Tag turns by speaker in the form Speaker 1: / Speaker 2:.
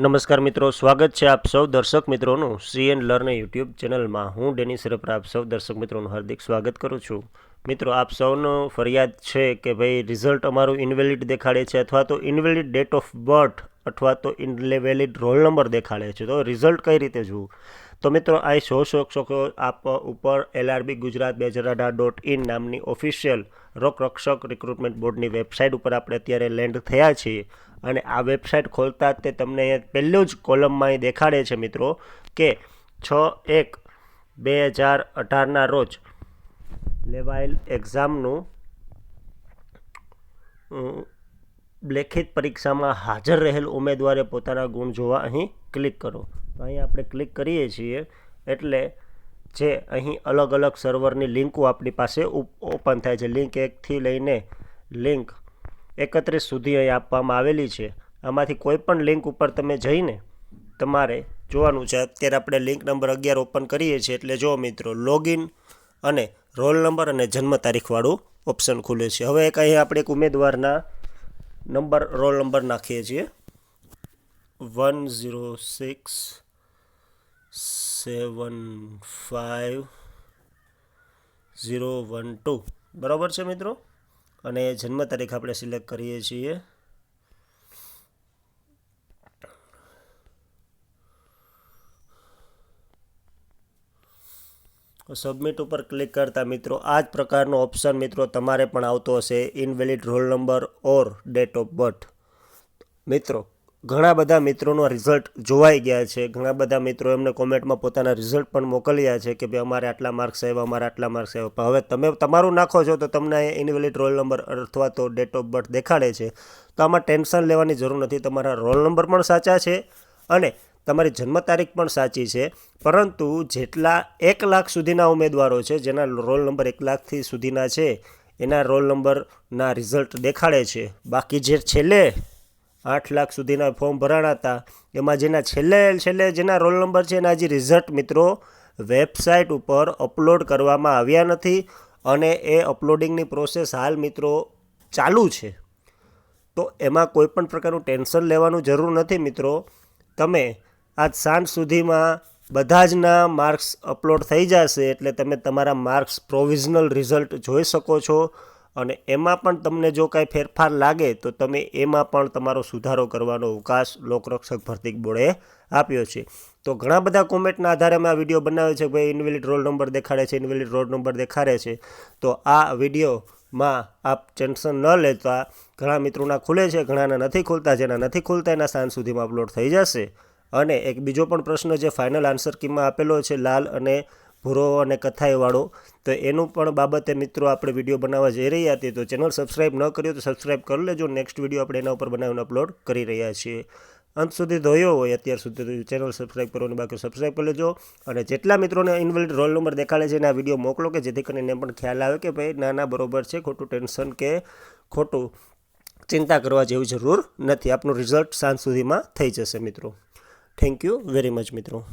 Speaker 1: નમસ્કાર મિત્રો, સ્વાગત છે આપ સૌ દર્શક મિત્રોનું સી એન લર્ન યુટ્યુબ ચેનલમાં. હું ડેનિસ રેપરા, આપ સૌ દર્શક મિત્રોનું હાર્દિક સ્વાગત કરું છું. મિત્રો, આપ સૌનો ફરિયાદ છે કે ભાઈ રિઝલ્ટ અમારું ઇનવેલિડ દેખાડે છે અથવા તો ઇનવેલિડ ડેટ ઓફ બર્થ અથવા તો ઇનવેલિડ રોલ નંબર દેખાડે છે. તો રિઝલ્ટ કઈ રીતે જોવું તો મિત્રો આ શો શોખ શોખો આપ ઉપર એલઆરબી ગુજરાત બે હજાર અઢાર ડોટ ઇન નામની ઓફિશિયલ રોક રક્ષક રિક્રુટમેન્ટ બોર્ડની વેબસાઇટ ઉપર આપણે અત્યારે લેન્ડ થયા છીએ. અને આ વેબસાઇટ ખોલતા તે તમને અહીંયા પહેલું જ કોલમમાં અહીં દેખાડે છે મિત્રો કે છ એક બે હજાર અઢારના રોજ લેવાયેલ એક્ઝામનું લેખિત પરીક્ષામાં હાજર રહેલ ઉમેદવારે પોતાના ગુણ જોવા અહીં ક્લિક કરો. તો અહીં આપણે ક્લિક કરીએ છીએ એટલે જે અહીં અલગ અલગ સર્વરની લિંકો આપણી પાસે ઓપન થાય છે. લિંક એકથી લઈને લિંક એકત્રીસ સુધી અહીં આપવામાં આવેલી છે. આમાંથી કોઈ પણ લિંક ઉપર તમે જઈને તમારે જોવાનું છે. અત્યારે આપણે લિંક નંબર અગિયાર ઓપન કરીએ છીએ એટલે જો મિત્રો લોગિન અને રોલ નંબર અને જન્મ તારીખવાળું ઓપ્શન ખુલે છે. હવે એક અહીં આપણે એક ઉમેદવારના નંબર રોલ નંબર નાખીએ છીએ. One zero six seven five zero one two બરાબર છે મિત્રો? અને જન્મ તારીખ આપણે સિલેક્ટ કરીએ છીએ. સબમિટ ઉપર ક્લિક કરતા મિત્રો, આ જ પ્રકારનો ઓપ્શન મિત્રો તમારે પણ આવતો હશે. Invalid roll number or date of birth મિત્રો ઘણા બધા મિત્રોનો રિઝલ્ટ જોવાઈ ગયા છે. ઘણા બધા મિત્રો એમને કોમેન્ટમાં પોતાના રિઝલ્ટ પણ મોકલ્યા છે કે ભાઈ અમારે આટલા માર્ક્સ આવ્યા, અમારે આટલા માર્ક્સ આવ્યા. હવે તમે તમારું નાખો છો તો તમને ઇનવેલિડ રોલ નંબર અથવા તો ડેટ ઓફ બર્થ દેખાડે છે. તો આમાં ટેન્શન લેવાની જરૂર નથી. તમારા રોલ નંબર પણ સાચા છે અને તમારી જન્મ તારીખ પણ સાચી છે. પરંતુ જેટલા એક લાખ સુધીના ઉમેદવારો છે, જેના રોલ નંબર એક લાખથી સુધીના છે, એના રોલ નંબરના રિઝલ્ટ દેખાડે છે. બાકી જે છેલ્લે આઠ લાખ સુધીના ફોર્મ ભરાણા હતા એમાં જેના છેલ્લે છેલ્લે જેના રોલ નંબર છે એના હજી રિઝલ્ટ મિત્રો વેબસાઇટ ઉપર અપલોડ કરવામાં આવ્યા નથી અને એ અપલોડિંગની પ્રોસેસ હાલ મિત્રો ચાલુ છે. તો એમાં કોઈ પણ પ્રકારનું ટેન્શન લેવાનું જરૂર નથી મિત્રો. તમે આજ સાંજ સુધીમાં બધા જના માર્ક્સ અપલોડ થઈ જશે એટલે તમે તમારા માર્ક્સ પ્રોવિઝનલ રિઝલ્ટ જોઈ શકો છો. અને એમાં પણ તમને જો કાંઈ ફેરફાર લાગે, તો તમે એમાં પણ તમારો સુધારો કરવાનો અવકાશ લોકરક્ષક ભરતી બોર્ડે આપ્યો છે. તો ઘણા બધા કોમેન્ટના આધારે અમે આ વીડિયો બનાવ્યો છે ભાઈ ઇન્વેલિડ રોલ નંબર દેખાડે છે, ઇન્વેલિડ રોલ નંબર દેખાડે છે. તો આ વિડીયોમાં આપ ટેન્શન ન લેતા, ઘણા મિત્રોના ખુલે છે, ઘણાના નથી ખુલતા, જેના નથી ખુલતા એના સાંજ સુધીમાં અપલોડ થઈ જશે. અને એક બીજો પણ પ્રશ્ન જે ફાઇનલ આન્સર કીમાં આપેલો છે, લાલ અને ભૂરો અને કથાઈવાળો. તો એનું પણ બાબતે મિત્રો આપણે વીડિયો બનાવવા જઈ રહ્યા છીએ. તો ચેનલ સબસ્ક્રાઈબ ન કર્યો તો સબસ્ક્રાઈબ કરી લેજો. નેક્સ્ટ વીડિયો આપણે એના ઉપર બનાવીને અપલોડ કરી રહ્યા છીએ. અંત સુધી ધોયો હોય અત્યાર સુધી ચેનલ સબસ્ક્રાઈબ કરવાની બાકી સબસ્ક્રાઈબ કરી લેજો. અને જેટલા મિત્રોને ઇનવેલિડ રોલ નંબર દેખાડે છે એના વીડિયો મોકલો કે જેથી કરીને પણ ખ્યાલ આવે કે ભાઈ ના ના બરોબર છે, ખોટું ટેન્શન કે ખોટું ચિંતા કરવા જેવી જરૂર નથી. આપનું રિઝલ્ટ સાંજ સુધીમાં થઈ જશે મિત્રો. થેન્ક યુ વેરી મચ મિત્રો.